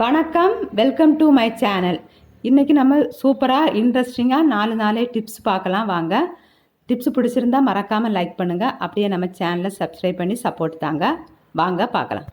வணக்கம் welcome to my channel இன்றைக்கி நம்ம சூப்பராக இன்ட்ரெஸ்டிங்காக நாலு நாளே டிப்ஸ் பார்க்கலாம் வாங்க. டிப்ஸ் பிடிச்சிருந்தா மறக்காமல் லைக் பண்ணுங்கள் அப்படியே நம்ம சேனலை சப்ஸ்கிரைப் பண்ணி சப்போர்ட் தாங்க. வாங்க பார்க்கலாம்.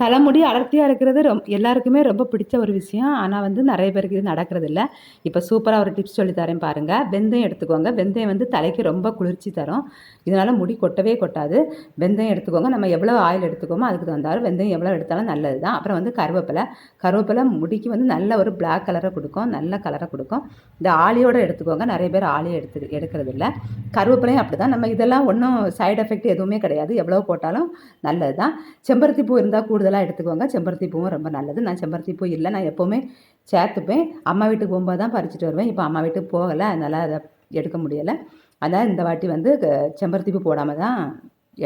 தலைமுடி அடர்த்தியாக இருக்கிறது ரொம் எல்லாருக்குமே ரொம்ப பிடிச்ச ஒரு விஷயம். ஆனால் வந்து நிறைய பேருக்கு இது நடக்கிறது இல்லை இப்போ சூப்பராக ஒரு டிப்ஸ் சொல்லித்தரேன் பாருங்கள் வெந்தயம் எடுத்துக்கோங்க. வெந்தயம் வந்து தலைக்கு ரொம்ப குளிர்ச்சி தரும். இதனால் முடி கொட்டவே கொட்டாது. வெந்தயம் எடுத்துக்கோங்க. நம்ம எவ்வளோ ஆயில் எடுத்துக்கோமோ அதுக்கு தகுந்தாலும் வெந்தயம் எவ்வளோ எடுத்தாலும் நல்லது தான் அப்புறம் வந்து கருவேப்பிலை. கருவேப்பிலை முடிக்கு வந்து நல்ல ஒரு பிளாக் கலரை கொடுக்கும். நல்ல கலரை கொடுக்கும். இந்த ஆளியோட எடுத்துக்கோங்க. நிறைய பேர் ஆலியை எடுத்து எடுக்கிறது இல்லை கருவேப்பிலையும் அப்படி தான் நம்ம இதெல்லாம் ஒன்றும் சைடு எஃபெக்ட் எதுவுமே கிடையாது. எவ்வளோ போட்டாலும் நல்லது தான் செம்பருத்தி பூ இருந்தால் கூடுதலாக எடுத்துக்கோங்க. செம்பருத்தி பூவும் ரொம்ப நல்லது. நான் செம்பருத்தி பூ இல்லை. நான் எப்போவுமே சேர்த்துப்பேன். அம்மா வீட்டுக்கு போகும்போது தான் பறிச்சுட்டு வருவேன். இப்போ அம்மா வீட்டுக்கு போகலை. அதனால் அதை எடுக்க முடியலை. அதனால் இந்த வாட்டி வந்து செம்பருத்தி பூ போடாமல் தான்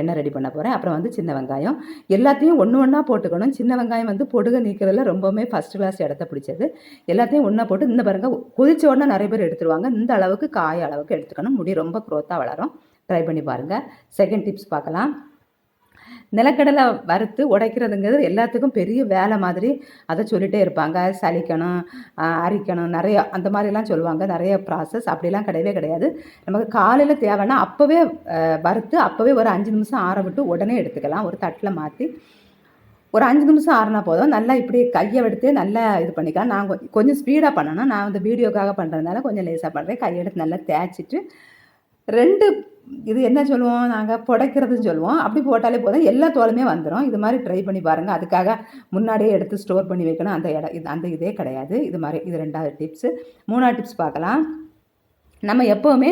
எண்ணெய் ரெடி பண்ண போகிறேன் அப்புறம் வந்து சின்ன வெங்காயம். எல்லாத்தையும் ஒன்று ஒன்றா போட்டுக்கணும். சின்ன வெங்காயம் வந்து பொடுக நீக்கிறதுல ரொம்பவுமே ஃபஸ்ட் கிளாஸ் இடத்த பிடிச்சது. எல்லாத்தையும் ஒன்றா போட்டு இந்த பாருங்கள் கொதிச்ச உடனே நிறைய பேர் எடுத்துருவாங்க. இந்த அளவுக்கு காய அளவுக்கு எடுத்துக்கணும். முடி ரொம்ப க்ரோத்தாக வளரும். ட்ரை பண்ணி பாருங்கள் செகண்ட் டிப்ஸ் பார்க்கலாம். நிலக்கடலை வறுத்து உடைக்கிறதுங்கிறது எல்லாத்துக்கும் பெரிய வேலை மாதிரி அதை சொல்லிகிட்டே இருப்பாங்க. சலிக்கணும் அரிக்கணும் நிறைய அந்த மாதிரிலாம் சொல்லுவாங்க. நிறைய ப்ராசஸ் அப்படிலாம் கிடையவே கிடையாது. நமக்கு காலையில் தேவைன்னா அப்போவே வறுத்து அப்போவே ஒரு அஞ்சு நிமிஷம் ஆற விட்டு உடனே எடுத்துக்கலாம். ஒரு தட்டில் மாற்றி ஒரு அஞ்சு நிமிஷம் ஆறுனா போதும். நல்லா இப்படி கையை எடுத்து நல்லா இது பண்ணிக்கலாம். நான் கொஞ்சம் ஸ்பீடாக பண்ணணும் நான் வந்து வீடியோக்காக பண்ணுறதுனால கொஞ்சம் லேசாக பண்ணுறேன் கையை எடுத்து நல்லா தேய்ச்சிட்டு ரெண்டு இது என்ன சொல்லுவோம்? நாங்கள் புடைக்கிறதுன்னு சொல்லுவோம். அப்படி போட்டாலே போதும். எல்லா தோலுமே வந்துடும் இது மாதிரி ட்ரை பண்ணி பாருங்கள் அதுக்காக முன்னாடியே எடுத்து ஸ்டோர் பண்ணி வைக்கணும். அந்த இடம் இது அந்த இதே கிடையாது. இது மாதிரி இது ரெண்டாவது டிப்ஸு மூணாவது டிப்ஸ் பார்க்கலாம். நம்ம எப்போவுமே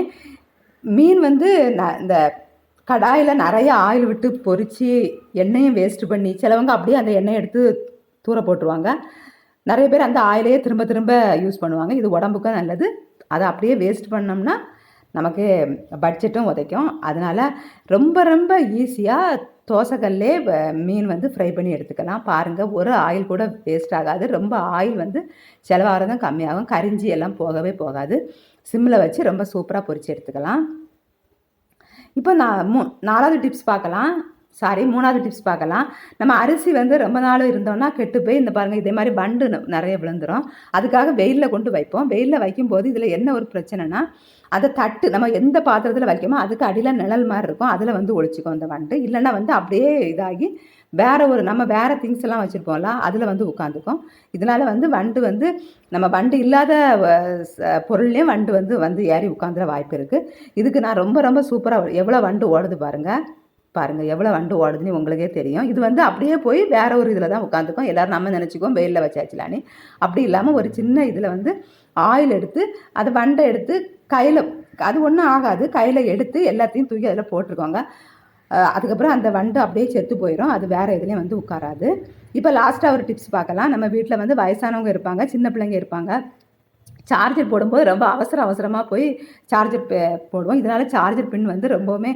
மீன் வந்து ந இந்த கடாயில் நிறைய ஆயில் விட்டு பொறிச்சு எண்ணெயும் வேஸ்ட் பண்ணி சிலவங்க அப்படியே அந்த எண்ணெயை எடுத்து தூர போட்டுருவாங்க. நிறைய பேர் அந்த ஆயிலையே திரும்ப திரும்ப யூஸ் பண்ணுவாங்க. இது உடம்புக்கும் நல்லது. அதை அப்படியே வேஸ்ட் பண்ணோம்னா நமக்கு பட்ஜெட்டும் உதைக்கும். அதனால் ரொம்ப ரொம்ப ஈஸியாக தோசைக்கல்லே மீன் வந்து ஃப்ரை பண்ணி எடுத்துக்கலாம். பாருங்கள் ஒரு ஆயில் கூட வேஸ்ட் ஆகாது. ரொம்ப ஆயில் வந்து செலவாகிறதும் கம்மியாகும். கரிஞ்சி எல்லாம் போகவே போகாது. சிம்மில் வச்சு ரொம்ப சூப்பராக பொரிச்சு எடுத்துக்கலாம். இப்போ நான் மூ நாலாவது டிப்ஸ் பார்க்கலாம். சாரி மூணாவது டிப்ஸ் பார்க்கலாம். நம்ம அரிசி வந்து ரொம்ப நாள் இருந்தோம்னா கெட்டு போய் இந்த பாருங்கள் இதே மாதிரி பண்டு நிறைய விழுந்துரும். அதுக்காக வெயிலில் கொண்டு வைப்போம். வெயிலில் வைக்கும்போது இதில் என்ன ஒரு பிரச்சனைனா அதை தட்டு நம்ம எந்த பாத்திரத்தில் வைக்கமோ அதுக்கு அடியில் நிழல் மாதிரி இருக்கும். அதில் வந்து ஒழிச்சிக்கும் அந்த வண்டு இல்லைன்னா வந்து அப்படியே இதாகி வேறு ஒரு நம்ம வேறு திங்ஸ் எல்லாம் வச்சுருப்போம்ல அதில் வந்து உட்காந்துக்கும் இதனால வந்து வண்டு வந்து நம்ம வண்டு இல்லாத பொருள்லேயும் வண்டு வந்து வந்து ஏறி உட்காந்துற வாய்ப்பு இருக்குது இதுக்கு நான் ரொம்ப ரொம்ப சூப்பராக எவ்வளோ வண்டு ஓடுது பாருங்கள் பாருங்க எவ்வளோ வண்டு ஓடுதுன்னு உங்களுக்கே தெரியும். இது வந்து அப்படியே போய் வேற ஒரு இதில் தான் உட்காந்துக்கும். எல்லாரும் நம்ம நினச்சிக்குவோம் வெயிலில் வச்சாச்சுலான்னு. அப்படி இல்லாமல் ஒரு சின்ன இதில் வந்து ஆயில் எடுத்து அது வண்டை எடுத்து கையில் அது ஒன்றும் ஆகாது. கையில் எடுத்து எல்லாத்தையும் தூக்கி அதில் போட்டிருக்கோங்க. அதுக்கப்புறம் அந்த வண்டு அப்படியே செத்து போயிடும் அது வேறு இதுலேயும் வந்து உட்காராது. இப்போ லாஸ்ட்டாக ஒரு டிப்ஸ் பார்க்கலாம். நம்ம வீட்டில் வந்து வயசானவங்க இருப்பாங்க சின்ன பிள்ளைங்க இருப்பாங்க. சார்ஜர் போடும்போது ரொம்ப அவசர அவசரமாக போய் சார்ஜர் போடுவோம். இதனால் சார்ஜர் பின் வந்து ரொம்பவுமே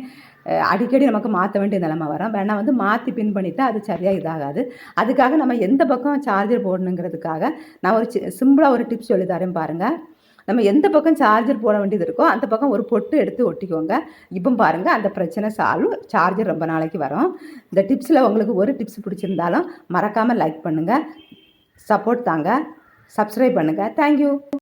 அடிக்கடி நமக்கு மாற்ற வேண்டிய நிலமை வரும். வேணால் வந்து மாற்றி பின் பண்ணிவிட்டு அது சரியாக இதாகாது. அதுக்காக நம்ம எந்த பக்கம் சார்ஜர் போடணுங்கிறதுக்காக நான் ஒரு சிம்பிளாக ஒரு டிப்ஸ் சொல்லி தரேன் பாருங்கள் நம்ம எந்த பக்கம் சார்ஜர் போட வேண்டியது இருக்கோ அந்த பக்கம் ஒரு பொட்டு எடுத்து ஒட்டிக்கோங்க. இப்போ பாருங்கள் அந்த பிரச்சனை சால்வ் சார்ஜர் ரொம்ப நாளைக்கு வரும். இந்த டிப்ஸில் உங்களுக்கு ஒரு டிப்ஸ் பிடிச்சிருந்தாலும் மறக்காமல் லைக் பண்ணுங்கள் சப்போர்ட் தாங்க. சப்ஸ்கிரைப் பண்ணுங்கள் தேங்க்யூ